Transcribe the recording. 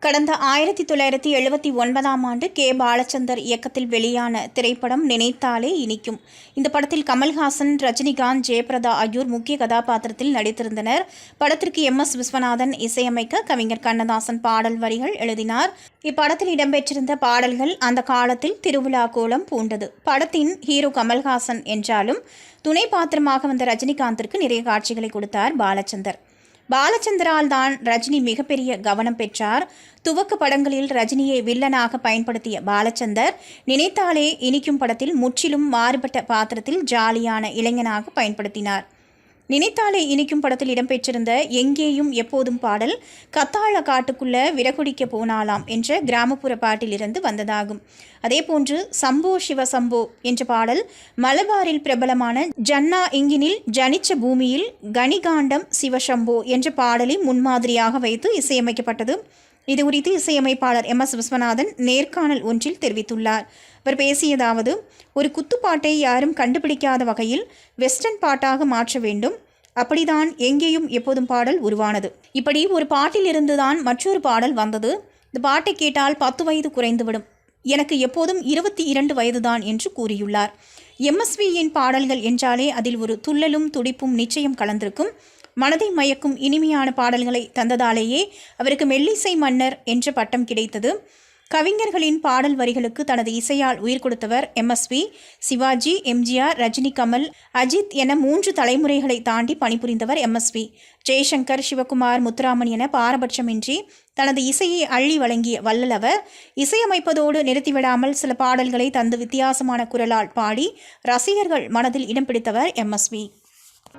கடந்த ஆயிரத்தி தொள்ளாயிரத்தி எழுபத்தி ஒன்பதாம் ஆண்டு கே. பாலச்சந்தர் இயக்கத்தில் வெளியான திரைப்படம் நினைத்தாலே இனிக்கும். இந்த படத்தில் கமல்ஹாசன் ரஜினிகாந்த் ஜெயபிரதா ஆகியோர் முக்கிய கதாபாத்திரத்தில் நடித்திருந்தனர். படத்திற்கு எம். எஸ். விஸ்வநாதன் இசையமைக்க கவிஞர் கண்ணதாசன் பாடல் வரிகள் எழுதினார். இப்படத்தில் இடம்பெற்றிருந்த பாடல்கள் அந்த காலத்தில் திருவிழா கோலம் பூண்டது. படத்தின் ஹீரோ கமல்ஹாசன் என்றாலும் துணை பாத்திரமாக வந்த ரஜினிகாந்திற்கு நிறைய காட்சிகளை கொடுத்தார் பாலச்சந்தர். பாலச்சந்திரால் தான் ரஜினி மிகப்பெரிய கவனம் பெற்றார். துவக்க படங்களில் ரஜினியை வில்லனாக பயன்படுத்திய பாலச்சந்தர் நினைத்தாலே இனிக்கும் படத்தில் முற்றிலும் மாறுபட்ட பாத்திரத்தில் ஜாலியான இளைஞனாக பயன்படுத்தினார். நினைத்தாலே இனிக்கும் படத்தில் இடம்பெற்றிருந்த எங்கேயும் எப்போதும் பாடல் கத்தாழ காட்டுக்குள்ள விரகுடிக்க போனாலாம் என்ற கிராமப்புற பாட்டிலிருந்து வந்ததாகும். அதேபோன்று சம்போ சிவ சம்போ என்ற பாடல் மலபாரில் பிரபலமான ஜன்னா இங்கினில் ஜனிச்ச பூமியில் கனிகாண்டம் சிவசம்போ என்ற பாடலை முன்மாதிரியாக வைத்து இசையமைக்கப்பட்டது. இது குறித்து இசையமைப்பாளர் எம் எஸ் விஸ்வநாதன் நேர்காணல் ஒன்றில் தெரிவித்துள்ளார். அவர் பேசியதாவது ஒரு குத்துப்பாட்டை யாரும் கண்டுபிடிக்காத வகையில் வெஸ்டர்ன் பாட்டாக மாற்ற வேண்டும். அப்படிதான் எங்கேயும் எப்போதும் பாடல் உருவானது. இப்படி ஒரு பாட்டிலிருந்து தான் மற்றொரு பாடல் வந்தது. இந்த பாட்டை கேட்டால் பத்து வயது குறைந்துவிடும். எனக்கு எப்போதும் இருபத்தி இரண்டு வயதுதான் என்று கூறியுள்ளார். எம்எஸ்வியின் பாடல்கள் என்றாலே அதில் ஒரு துள்ளலும் துடிப்பும் நிச்சயம் கலந்திருக்கும். மனதை மயக்கும் இனிமையான பாடல்களை தந்ததாலேயே அவருக்கு மெல்லிசை மன்னர் என்ற பட்டம் கிடைத்தது. கவிஞர்களின் பாடல் வரிகளுக்கு தனது இசையால் உயிர் கொடுத்தவர் எம்எஸ்வி சிவாஜி எம்ஜிஆர் ரஜினி கமல் அஜித் என மூன்று தலைமுறைகளை தாண்டி பணிபுரிந்தவர் எம்எஸ்வி ஜெய்சங்கர் சிவகுமார் முத்துராமன் என பாரபட்சமின்றி தனது இசையை அள்ளி வழங்கிய வல்லலவர் இசையமைப்பதோடு நிறுத்திவிடாமல் சில பாடல்களை தந்து வித்தியாசமான குரலால் பாடி ரசிகர்கள் மனதில் இடம் பிடித்தவர் எம்எஸ்வி